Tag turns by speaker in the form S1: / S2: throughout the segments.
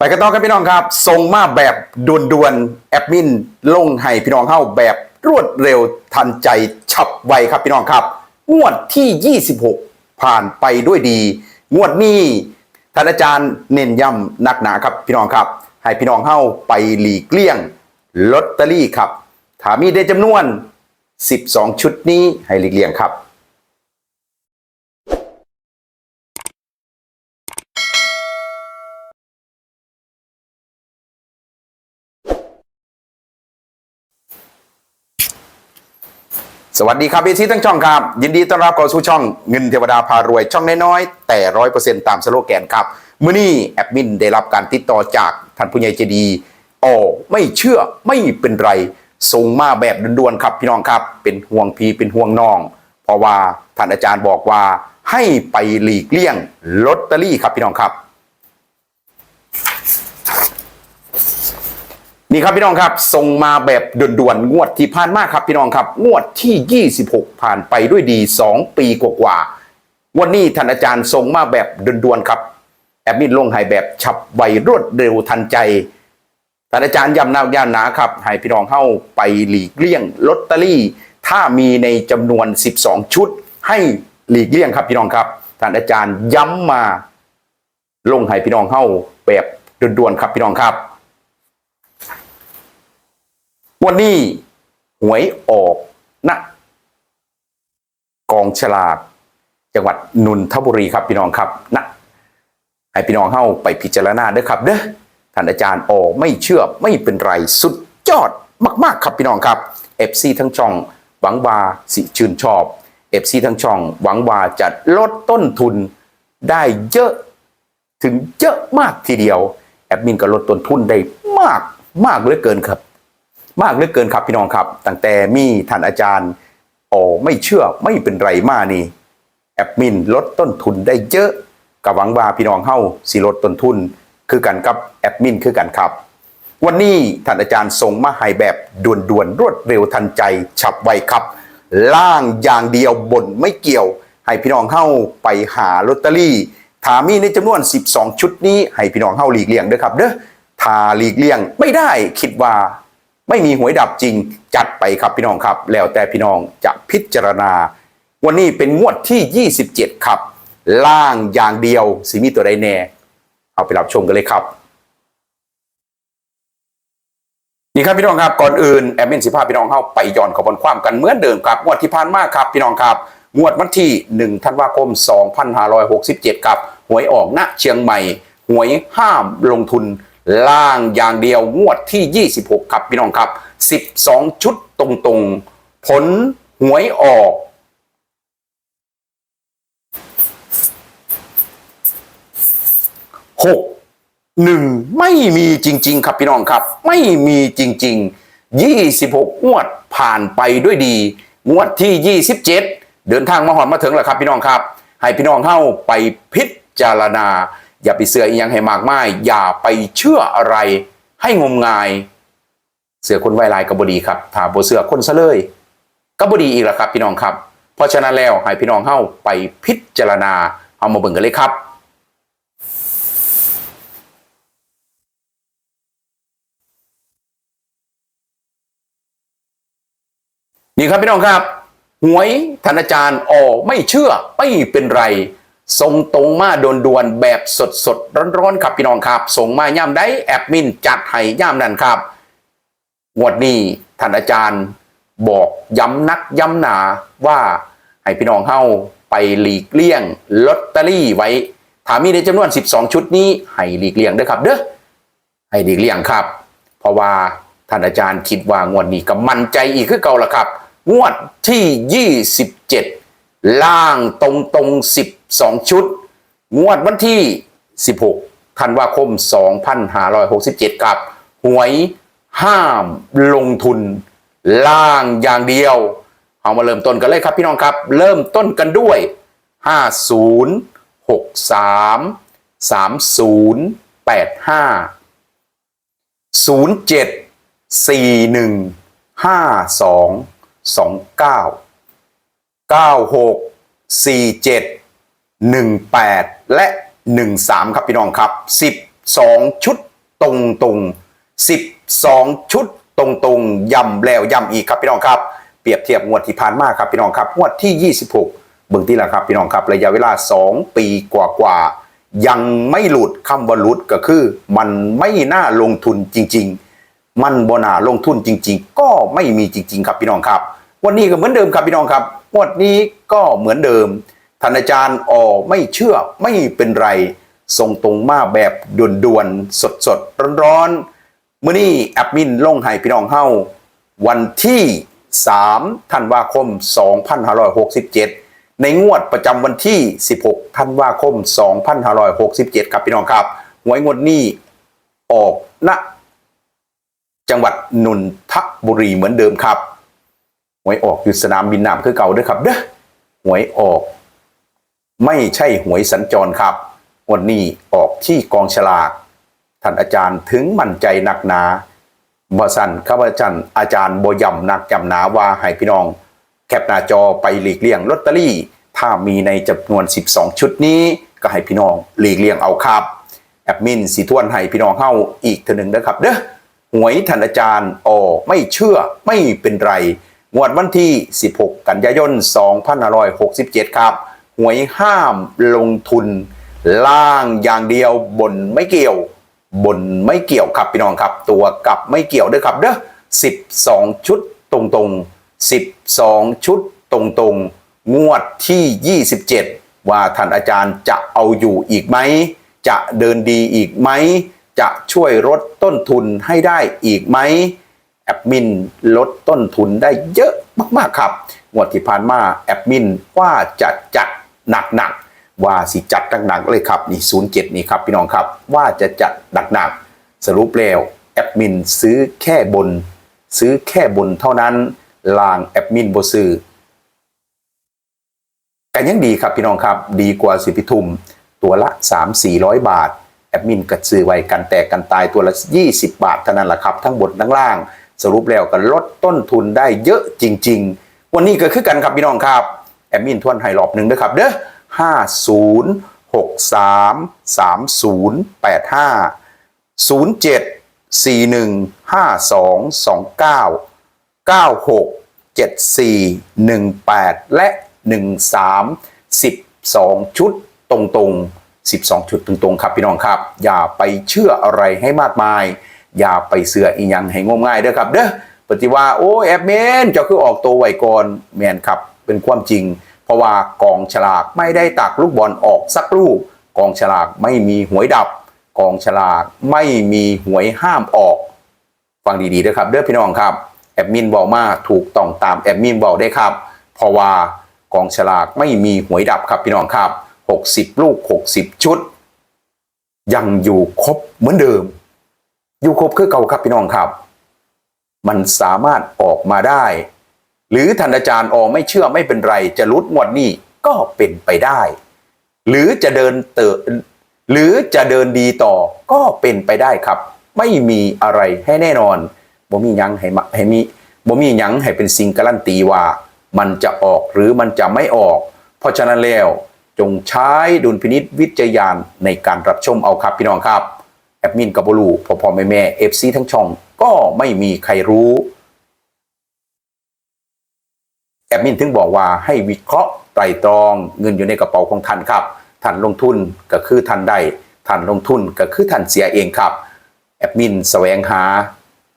S1: ไปกันต่อครับพี่น้องครับส่งมาแบบด่วนๆแอดมินลงให้พี่น้องเข้าแบบรวดเร็วทันใจฉับไวครับพี่น้องครับ งวดที่ 26 ผ่านไปด้วยดี งวดนี้ท่านอาจารย์เน้นย้ำหนักหนาครับพี่น้องครับ ให้พี่น้องเข้าไปหลีกเลี่ยงลอตเตอรี่ครับถามีได้จำนวน 12 ชุดนี้ให้หลีกเลี่ยงครับ สวัสดีครับเอซีทั้งช่องครับ ยินดีต้อนรับเข้าสู่ช่องเงินเทวดาพารวย ช่องน้อยๆแต่ร้อยเปอร์เซ็นต์ตามสโลแกนครับมื้อนี้แอดมินได้รับการติดต่อจากท่านผู้ใหญ่ใจดีอ๋อไม่เชื่อไม่เป็นไรส่งมาแบบด่วนๆครับพี่น้องครับ เป็นห่วงพีเป็นห่วงน้อง เพราะว่าท่านอาจารย์บอกว่าให้ไปหลีกเลี่ยงลอตเตอรี่ครับพี่น้องครับ นี่ครับพี่น้องครับส่งมาแบบด่วนๆงวดที่ผ่านมาครับพี่น้องครับ งวดที่ 26 ผ่านไปด้วยดี 2 ปีกว่าๆวันนี้ท่านอาจารย์ส่งมาแบบด่วนๆครับแอดมินลงให้แบบฉับไวรวดเร็วทันใจท่านอาจารย์ย้ำน้าย่านหนาครับให้พี่น้องเข้าไปหลีกเลี่ยงลอตเตอรี่ ถ้ามีในจำนวน 12 ชุด ให้หลีกเลี่ยงครับพี่น้องครับท่านอาจารย์ย้ำมา ลงให้พี่น้องเข้าแบบด่วนๆครับพี่น้องครับ วันนี้หวยออกนะกองฉลากจังหวัดนนทบุรีครับพี่น้องครับนะให้พี่น้องเข้าไปพิจารณาเด้อครับเด้อท่านอาจารย์ออไม่เชื่อไม่เป็นไรสุดยอดมาก ๆ ครับพี่น้องครับเอฟซีทั้งช่องหวังว่าสิชื่นชอบเอฟซีทั้งช่อง หวังว่าจะลดต้นทุนได้เยอะถึงเยอะมากทีเดียว แอดมินก็ลดต้นทุนได้มากมากเหลือเกินครับ มากเหลือเกินครับพี่น้องครับ ตั้งแต่มีท่านอาจารย์โอ้ไม่เชื่อไม่เป็นไรมานี่แอดมินลดต้นทุนได้เยอะกับหวังว่าพี่น้องเฮาสิลดต้นทุน คือกันกับแอดมินคือกันครับ วันนี้ท่านอาจารย์ส่งมาให้แบบด่วนๆรวดเร็วทันใจฉับไวครับ ล่างอย่างเดียวบนไม่เกี่ยว ให้พี่น้องเฮาไปหาลอตเตอรี่ถามีในจำนวน 12 ชุดนี้ให้พี่น้องเฮาหลีกเลี่ยงเด้อครับเด้อถ้าหลีกเลี่ยงไม่ได้คิดว่า ไม่มีหวยดับจริง จัดไปครับพี่น้องครับ แล้วแต่พี่น้องจะพิจารณา วันนี้เป็นงวดที่ 27 ครับ ล่างอย่างเดียวสิมีตัวใดแน่ เอาไปรับชมกันเลยครับนี่ครับพี่น้องครับก่อนอื่นแอดมินสิพาพี่น้องเข้าไปย้อนขบวนความกันเหมือนเดิมครับงวดที่ผ่านมาครับพี่น้องครับงวดวันที่1ธันวาคม 2567 ครับ หวยออกณเชียงใหม่ หวยห้ามลงทุน ล่างอย่างเดียวงวดที่ 26 ครับพี่น้องครับ 12 ชุดตรงๆ ผลหวยออกหกหนึ่งไม่มีจริง ๆ ครับพี่น้องครับ ไม่มีจริงๆยี่สิบหกงวดผ่านไปด้วยดี งวดที่ยี่สิบเจ็ดเดินทางมาหอนมาถึงแล้วครับพี่น้องครับ ให้พี่น้องเข้าไปพิจารณา อย่าไปเสืออียังให้มากมาย อย่าไปเชื่ออะไรให้งมงาย เสือคนไวลายกับบดีครับถาโบเสือคนซะเลยกับบดีอีกแล้วครับพี่น้องครับ เพราะฉะนั้นแล้วให้พี่น้องเข้าไปพิจารณาเอามาเบิ่งกันเลยครับนี่ครับพี่น้องครับ หวยธนาจารย์ออไม่เชื่อไม่เป็นไร ส่งตรงมาโดนด่วนแบบสดสดร้อนๆครับพี่น้องครับ ส่งมาย่ำได้แอดมินจัดให้ย่ำนั่นครับงวดนี้ท่านอาจารย์บอกย้ำนักย้ำหนาว่าให้พี่น้องเข้าไปหลีกเลี่ยงลอตเตอรี่ไว้ถามีในจำนวน 12 ชุดนี้ให้หลีกเลี่ยงด้อครับเด้อให้ดีกเลี่ยงครับ เพราะว่าท่านอาจารย์คิดว่างวดนี้ก็มั่นใจอีกคือเก่าละครับ งวดที่ 27 ล่างตรงตรงๆ12ชุด งวดวันที่16ธันวาคม2567ครับ หวยห้ามลงทุน ล่างอย่างเดียวเอามาเริ่มต้นกันเลยครับพี่น้องครับ เริ่มต้นกันด้วย 50 63 30 85ศูนย์เจ็ดสี่หนึ่งห้าสองสองเก้าหกสี่เจ็ดหนึ่งแปดและหนึ่งสามครับพี่น้องครับสิบสองชุดตรงตรง12 ชุดตรงตรงย้ำแล้วย้ำอีกครับพี่น้องครับ เปรียบเทียบงวดที่ผ่านมาครับพี่น้องครับงวดที่ 26 เบื้องที่ละครับพี่น้องครับระยะเวลา 2 ปีกว่าๆยังไม่หลุดคำว่าหลุดก็คือ มันไม่น่าลงทุนจริง ๆ มันบนาลงทุนจริง ๆ ก็ไม่มีจริง ๆ ครับพี่น้องครับ วันนี้ก็เหมือนเดิมครับพี่น้องครับ งวดนี้ก็เหมือนเดิมท่านอาจารย์ออไม่เชื่อไม่เป็นไรส่งตรงมาแบบด่วนๆ สดๆ ร้อนๆมื้อนี้แอดมินลงให้พี่น้องเฮาวันที่ 3 ธันวาคม 2567 ในงวดประจำวันที่ 16 ธันวาคม 2567 ครับพี่น้องครับหวยงวดนี้ออกณจังหวัดนนทบุรีเหมือนเดิมครับ หวยออกอยู่สนามบินน้ำคือเก่าด้วยครับเด้อหวยออก ไม่ใช่หวยสัญจรครับ วันนี้ออกที่กองฉลากท่านอาจารย์ถึงมั่นใจหนักหนาบสันข้าพเจ้าอาจารย์บยำหนักจำหนาว่าให้พี่น้อง แคปหน้าจอไปหลีกเลี่ยงลอตเตอรี่ ถ้ามีในจำนวน 12 ชุดนี้ก็ให้พี่น้องหลีกเลี่ยงเอาครับแอดมินสีทวนให้พี่น้องเข้าอีกเทอหนึ่งนะครับเด้อหวยท่านอาจารย์ออไม่เชื่อไม่เป็นไร งวดวันที่ 16 กันยายน 2567 ครับ หวยห้ามลงทุน ล่างอย่างเดียวบนไม่เกี่ยว บนไม่เกี่ยวครับพี่น้องครับ ตัวกลับไม่เกี่ยวด้วยครับเด้อ12 ชุดตรงๆ 12 ชุดตรงๆ งวดที่ 27 ว่าท่านอาจารย์จะเอาอยู่อีกไหม จะเดินดีอีกไหม จะช่วยลดต้นทุนให้ได้อีกไหม แอดมินลดต้นทุนได้เยอะมาก ๆ ครับ งวดที่ผ่านมาแอดมินว่าจะจัดหนัก ๆ ว่าสิจัดหนักๆเลยครับนี่07นี่ครับพี่น้องครับว่าจะจัดหนักๆสรุปแล้วแอดมินซื้อแค่บน ซื้อแค่บนเท่านั้นลางแอดมินบซื้อกันยังดีครับพี่น้องครับดีกว่าสิพิทุมตัวละ 3 400 บาทแอดมินก็ซื้อไว้กันแตกกันตายตัวละ 20 บาทเท่านั้นแหละครับ ทั้งบนทั้งล่าง สรุปแล้วก็ลดต้นทุนได้เยอะจริง ๆ วันนี้ก็คือกันครับพี่น้องครับ แอดมินทวนไฮรอบหนึ่งนะครับเด้อ50 63 30 85 07 41 52 29 96 74 18และ13 12ชุดตรงๆ 12 ชุดตรงๆ ครับพี่น้องครับ อย่าไปเชื่ออะไรให้มากมาย อย่าไปเสืออีหยังให้งมง่ายเด้อครับ เด้อปฏิว่าโอ้แอบเมนเจ้าคือออกตัวไวก่อนแมนครับเป็นความจริง เพราะว่ากองฉลากไม่ได้ตักลูกบอลออกสักลูก กองฉลากไม่มีหวยดับ กองฉลากไม่มีหวยห้ามออก ฟังดีๆด้วยครับ เด้อพี่น้องครับแอดมินบอกมาถูกต้องตามแอดมินบอกได้ครับ เพราะว่ากองฉลากไม่มีหวยดับครับพี่น้องครับ 60 ลูก 60 ชุด ยังอยู่ครบเหมือนเดิม อยู่ครบคือเก่าครับพี่น้องครับ มันสามารถออกมาได้ หรือท่านอาจารย์ออไม่เชื่อไม่เป็นไร จะรุดงวดนี้ก็เป็นไปได้ หรือจะเดินเตอหรือจะเดินดีต่อก็เป็นไปได้ครับ ไม่มีอะไรให้แน่นอนบ่มียังให้มาให้มีบ่มียังให้เป็นสิ่งการันตีว่ามันจะออกหรือมันจะไม่ออก เพราะฉะนั้นแล้วจงใช้ดุลพินิษวิจยานในการรับชมเอาครับพี่น้องครับ แอดมินกับบลูพ่อพ่อแม่แม่เอฟซีทั้งช่อง ก็ไม่มีใครรู้แอดมินถึงบอกว่าให้วิเคราะห์ไตรตรองเงินอยู่ในกระเป๋าของท่านครับท่านลงทุนก็คือท่านได้ท่านลงทุนก็คือท่านเสียเองครับแอดมินแสวงหา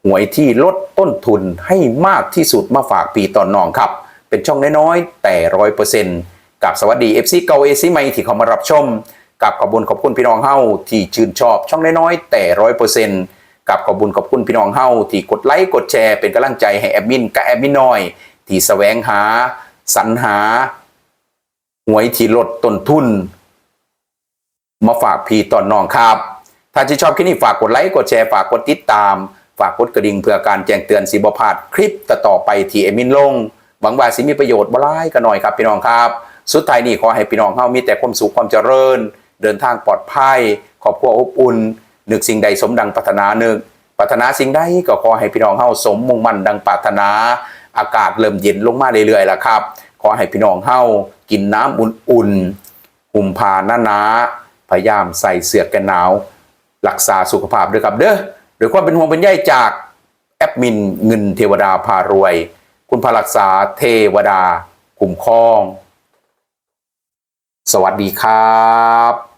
S1: หวยที่ลดต้นทุนให้มากที่สุดมาฝากปีต่อนน้องครับ เป็นช่องน้อยๆ แต่ร้อยเปอร์เซ็นต์กับสวัสดี FC เก่าเอซีใหม่ที่เขามารับชม กับขอบคุญขอบคุณพี่น้องเฮ้าที่ชื่นชอบช่องน้อยๆแต่ร้อยเปอร์เซ็นต์กับขอบคุญขอบคุณพี่น้องเฮ้าที่กดไลค์กดแชร์เป็นกำลังใจให้แอดมินกับแอดมินน้อย ที่แสวงหาสรรหาหวยที่ลดต้นทุน มาฝากพี่ตอนน้องครับ ถ้าที่ชอบคลิปนี้ฝากกดไลค์กดแชร์ฝากกดติดตาม ฝากกดกระดิ่งเพื่อการแจ้งเตือนสิบพลาดคลิปต่อไปที่เอมินลงหวังว่าสิมีประโยชน์บ่ร้ายกันหน่อยครับพี่น้องครับ สุดท้ายนี้ขอให้พี่น้องเฮามีแต่ความสุขความเจริญ เดินทางปลอดภัยครอบครัวอบอุ่นนึกสิ่งใดสมดังปรารถนานึกปรารถนาสิ่งใดก็ขอให้พี่น้องเฮาสมมุ่งมั่นดังปรารถนา อากาศเริ่มเย็นลงมาเรื่อยๆแล้วครับ ขอให้พี่น้องเฮากินน้ำอุ่นๆหุ่มผ้าหนาๆพยายามใส่เสื้อกันหนาว รักษาสุขภาพด้วยครับเด้อโดวยความเป็นห่วงเป็นใยจากแอดมินเงินเทวดาพารวย คุณพารักษาเทวดาคุ้มครอง สวัสดีครับ